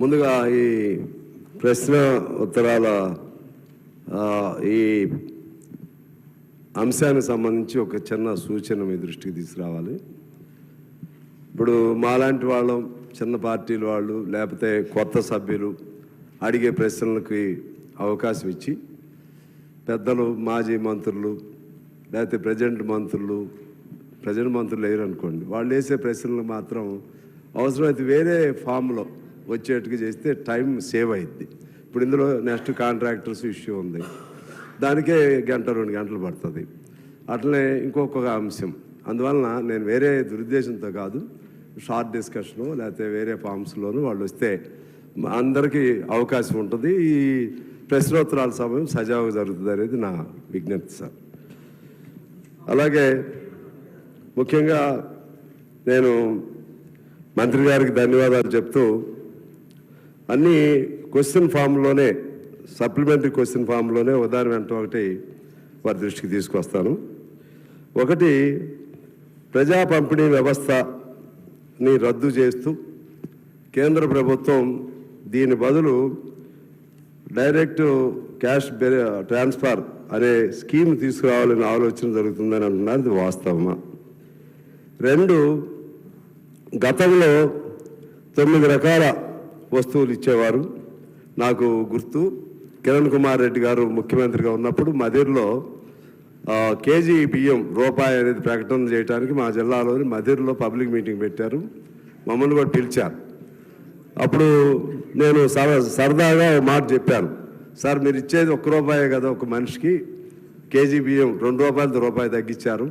ముందుగా ఈ ప్రశ్న ఉత్తరాల ఈ అంశానికి సంబంధించి ఒక చిన్న సూచన మీ దృష్టికి తీసుకురావాలి. ఇప్పుడు మాలాంటి వాళ్ళం చిన్న పార్టీల వాళ్ళు లేకపోతే కొత్త సభ్యులు అడిగే ప్రశ్నలకి అవకాశం ఇచ్చి పెద్దలు మాజీ మంత్రులు లేకపోతే ప్రజెంట్ మంత్రులు ప్రజెంట్ మంత్రులు లేరు అనుకోండి వాళ్ళు వేసే ప్రశ్నలు మాత్రం అవసరమైతే వేరే ఫామ్లో వచ్చేట్టుగా చేస్తే టైం సేవ్ అయింది ఇప్పుడు ఇందులో నెక్స్ట్ కాంట్రాక్టర్స్ ఇష్యూ ఉంది. దానికే గంట రెండు గంటలు పడుతుంది. అట్లనే ఇంకొక అంశం. అందువలన నేను వేరే దురుద్దేశంతో కాదు షార్ట్ డిస్కషను లేకపోతే వేరే ఫామ్స్లోను వాళ్ళు వస్తే అందరికీ అవకాశం ఉంటుంది. ఈ ప్రశ్నోత్తరాల సమయం సజావుగా జరుగుతుంది అనేది నా విజ్ఞప్తి సార్. అలాగే ముఖ్యంగా నేను మంత్రి గారికి ధన్యవాదాలు చెప్తూ అన్ని క్వశ్చన్ ఫామ్లోనే సప్లిమెంటరీ క్వశ్చన్ ఫామ్లోనే ఉదాహరణ వెంట ఒకటి వారి దృష్టికి తీసుకొస్తాను. ఒకటి ప్రజా పంపిణీ వ్యవస్థని రద్దు చేస్తూ కేంద్ర ప్రభుత్వం దీని బదులు డైరెక్ట్ క్యాష్ ట్రాన్స్ఫర్ అనే స్కీమ్ తీసుకురావాలని ఆలోచన జరుగుతుందని అంటున్నారు. ఇది వాస్తవమా? రెండు గతంలో తొమ్మిది రకాల వస్తువులు ఇచ్చేవారు. నాకు గుర్తు కిరణ్ కుమార్ రెడ్డి గారు ముఖ్యమంత్రిగా ఉన్నప్పుడు మదిర్లో కేజీ బియ్యం రూపాయి అనేది ప్రకటన చేయడానికి మా జిల్లాలోని మదిర్లో పబ్లిక్ మీటింగ్ పెట్టారు. మమ్మల్ని కూడా పిలిచారు. అప్పుడు నేను సర సరదాగా ఒక మాట చెప్పాను. సార్ మీరు ఇచ్చేది ఒక్క రూపాయే కదా ఒక మనిషికి. కేజీ బియ్యం రెండు రూపాయలతో రూపాయి తగ్గించారు.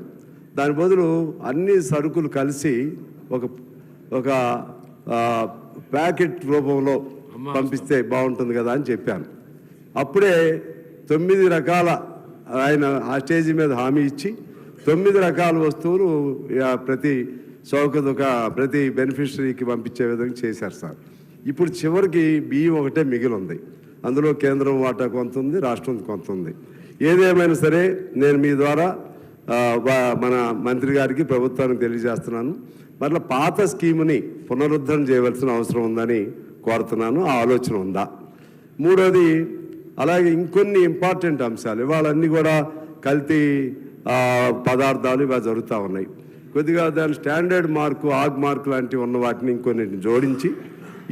దాని బదులు అన్ని సరుకులు కలిసి ఒక ఒక ప్యాకెట్ రూపంలో పంపిస్తే బాగుంటుంది కదా అని చెప్పాను. అప్పుడే తొమ్మిది రకాల ఆయన ఆ స్టేజీ మీద హామీ ఇచ్చి తొమ్మిది రకాల వస్తువులు ప్రతి సౌకర్య ప్రతి బెనిఫిషరీకి పంపించే విధంగా చేశారు సార్. ఇప్పుడు చివరికి బియ్యం ఒకటే మిగిలి ఉంది అందులో కేంద్రం వాటా కొంత ఉంది రాష్ట్రం కొంత ఉంది. ఏదేమైనా సరే నేను మీ ద్వారా మన మంత్రి గారికి ప్రభుత్వానికి తెలియజేస్తున్నాను. మరలా పాత స్కీముని పునరుద్ధరణ చేయవలసిన అవసరం ఉందని కోరుతున్నాను. ఆ ఆలోచన ఉందా? మూడోది అలాగే ఇంకొన్ని ఇంపార్టెంట్ అంశాలు. ఇవాళన్నీ కూడా కల్తీ పదార్థాలు ఇవి జరుగుతూ ఉన్నాయి. కొద్దిగా దాని స్టాండర్డ్ మార్కు ఆగ్ మార్క్ లాంటివి ఉన్న వాటిని ఇంకొన్నిటిని జోడించి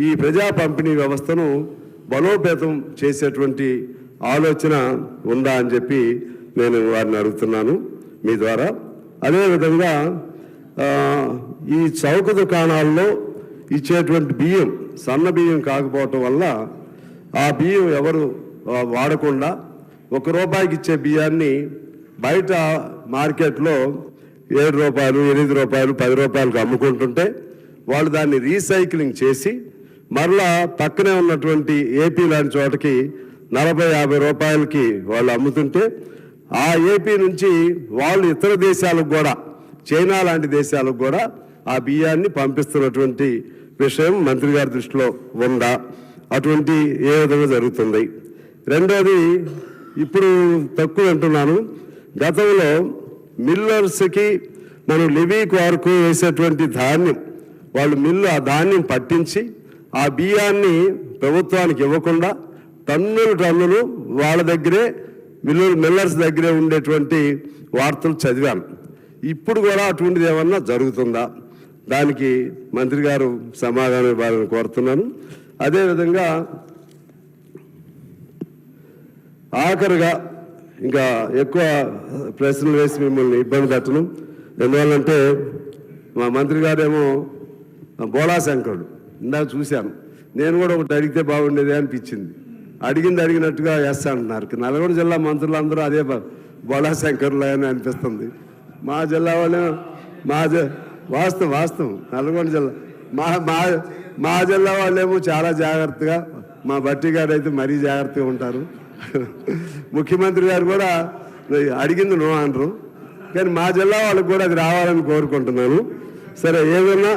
ఈ ప్రజా పంపిణీ వ్యవస్థను బలోపేతం చేసేటువంటి ఆలోచన ఉందా అని చెప్పి నేను వారిని అడుగుతున్నాను మీ ద్వారా. అదేవిధంగా ఈ చౌక దుకాణాల్లో ఇచ్చేటువంటి బియ్యం సన్న బియ్యం కాకపోవటం వల్ల ఆ బియ్యం ఎవరు వాడకుండా ఒక రూపాయికి ఇచ్చే బియ్యాన్ని బయట మార్కెట్లో ఏడు రూపాయలు ఎనిమిది రూపాయలు పది రూపాయలకు అమ్ముకుంటుంటే వాళ్ళు దాన్ని రీసైక్లింగ్ చేసి మరలా పక్కనే ఉన్నటువంటి ఏపీ లాంటి చోటకి నలభై యాభై రూపాయలకి వాళ్ళు అమ్ముతుంటే ఆ ఏపీ నుంచి వాళ్ళు ఇతర దేశాలకు కూడా చైనా లాంటి దేశాలకు కూడా ఆ బియ్యాన్ని పంపిస్తున్నటువంటి విషయం మంత్రి గారి దృష్టిలో ఉందా అటువంటి ఏ విధంగా జరుగుతుంది. రెండోది ఇప్పుడు తక్కువ వింటున్నాను. గతంలో మిల్లర్స్కి మనం లివీకి వరకు వేసేటువంటి ధాన్యం వాళ్ళు మిల్లు ఆ ధాన్యం పట్టించి ఆ బియ్యాన్ని ప్రభుత్వానికి ఇవ్వకుండా టన్నులు టన్నులు వాళ్ళ దగ్గరే మిల్లు మిల్లర్స్ దగ్గరే ఉండేటువంటి వార్తలు చదివాను. ఇప్పుడు కూడా అటువంటిది ఏమన్నా జరుగుతుందా? దానికి మంత్రి గారు సమాధానం ఇవ్వాలని కోరుతున్నాను. అదేవిధంగా ఆఖరుగా ఇంకా ఎక్కువ ప్రశ్నలు వేసి మిమ్మల్ని ఇబ్బంది పెట్టను. ఎందువల్లంటే మా మంత్రి గారేమో బోళా శంకరుడు. ఇందాక చూశాను. నేను కూడా ఒకటి అడిగితే బాగుండేది అనిపించింది. అడిగింది అడిగినట్టుగా వేస్తా అంటున్నారు. నల్గొండ జిల్లా మంత్రులందరూ అదే బ- బోళా శంకరులు అని అనిపిస్తుంది. మా జిల్లా వాళ్ళు మా జ- వాస్తవం వాస్తవం. నల్గొండ జిల్లా. మా మా మా జిల్లా వాళ్ళేమో చాలా జాగ్రత్తగా మా బట్టి గారు అయితే మరీ జాగ్రత్తగా ఉంటారు. ముఖ్యమంత్రి గారు కూడా అడిగింది నో అనరు. కానీ మా జిల్లా వాళ్ళకు కూడా అది రావాలని కోరుకుంటున్నాను. సరే ఏదన్నా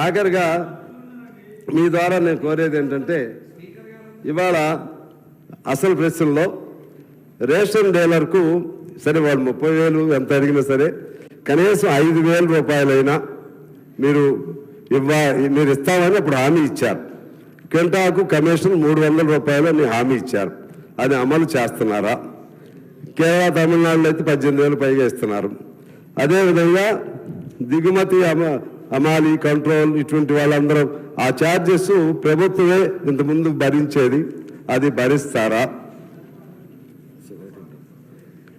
ఆఖరిగా మీ ద్వారా నేను కోరేది ఏంటంటే ఇవాళ అసలు ప్రశ్నలో రేషన్ డీలర్కు సరే వాళ్ళు ముప్పై వేలు ఎంత అడిగినా సరే కనీసం ఐదు వేల రూపాయలైనా మీరు ఇవ్వ మీరు ఇస్తామని అప్పుడు హామీ ఇచ్చారు. కింటాకు కమిషన్ మూడు వందల రూపాయలు అని హామీ ఇచ్చారు. అది అమలు చేస్తున్నారా? కేరళ తమిళనాడులో అయితే పద్దెనిమిది వేలు పైగా ఇస్తున్నారు. అదేవిధంగా దిగుమతి అమ అమాలి కంట్రోల్ ఇటువంటి వాళ్ళందరూ ఆ ఛార్జెస్ ప్రభుత్వమే ఇంతకుముందు భరించేది. అది భరిస్తారా?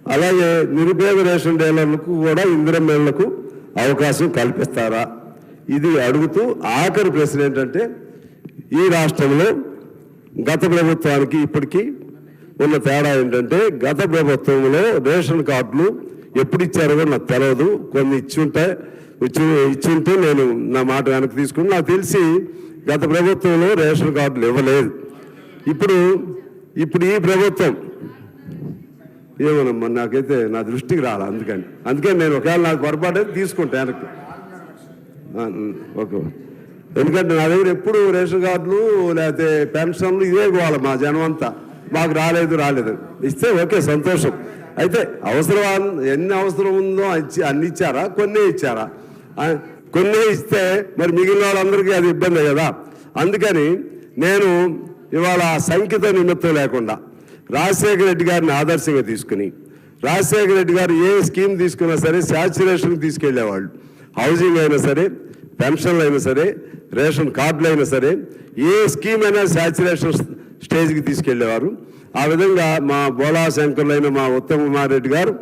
అలాగే నిరుపేద రేషన్ డీలర్లకు కూడా ఇందిరమేళ్ళకు అవకాశం కల్పిస్తారా? ఇది అడుగుతూ ఆఖరి ప్రశ్న ఏంటంటే ఈ రాష్ట్రంలో గత ప్రభుత్వానికి ఇప్పటికీ ఉన్న తేడా ఏంటంటే గత ప్రభుత్వంలో రేషన్ కార్డులు ఎప్పుడు ఇచ్చారో కూడా నాకు తెలియదు కొన్ని ఇచ్చి ఉంటే ఇచ్చి ఇచ్చుంటే నేను నా మాట వెనక్కి తీసుకుని నాకు తెలిసి గత ప్రభుత్వంలో రేషన్ కార్డులు ఇవ్వలేదు. ఇప్పుడు ఇప్పుడు ఈ ప్రభుత్వం ఏమోనమ్మా నాకైతే నా దృష్టికి రాలి అందుకని. అందుకని నేను ఒకవేళ నాకు పొరపాటు తీసుకుంటా వెనక్కి. ఓకే. ఎందుకంటే నా దగ్గర ఎప్పుడు రేషన్ కార్డులు లేకపోతే పెన్షన్లు ఇదే కావాలి మా జనం అంతా. మాకు రాలేదు రాలేదు. ఇస్తే ఓకే సంతోషం. అయితే అవసరం ఎన్ని అవసరం ఉందో ఇచ్చి అన్ని ఇచ్చారా? కొన్నే ఇచ్చారా? కొన్నే ఇస్తే మరి మిగిలిన వాళ్ళందరికీ అది ఇబ్బంది కదా. అందుకని నేను ఇవాళ సంఖ్యత నిమిత్తం లేకుండా రాజశేఖర రెడ్డి గారిని ఆదర్శంగా తీసుకుని రాజశేఖర రెడ్డి గారు ఏ స్కీమ్ తీసుకున్నా సరే శాచ్యురేషన్కి తీసుకెళ్ళేవాళ్ళు. హౌసింగ్ అయినా సరే పెన్షన్లు అయినా సరే రేషన్ కార్డులు అయినా సరే ఏ స్కీమ్ అయినా శాచ్యురేషన్ స్టేజ్కి తీసుకెళ్ళేవారు. ఆ విధంగా మా బోలా శంకర్లైన మా ఉత్తమ్ కుమార్ రెడ్డి గారు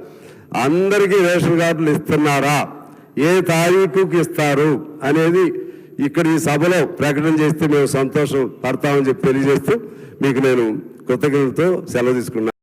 అందరికీ రేషన్ కార్డులు ఇస్తున్నారా? ఏ తారీఖుకి ఇస్తారు? అనేది ఇక్కడ ఈ సభలో ప్రకటన చేస్తే మేము సంతోషం పడతామని చెప్పి తెలియజేస్తూ మీకు నేను కృతజ్ఞతతో సెలవు తీసుకున్నాను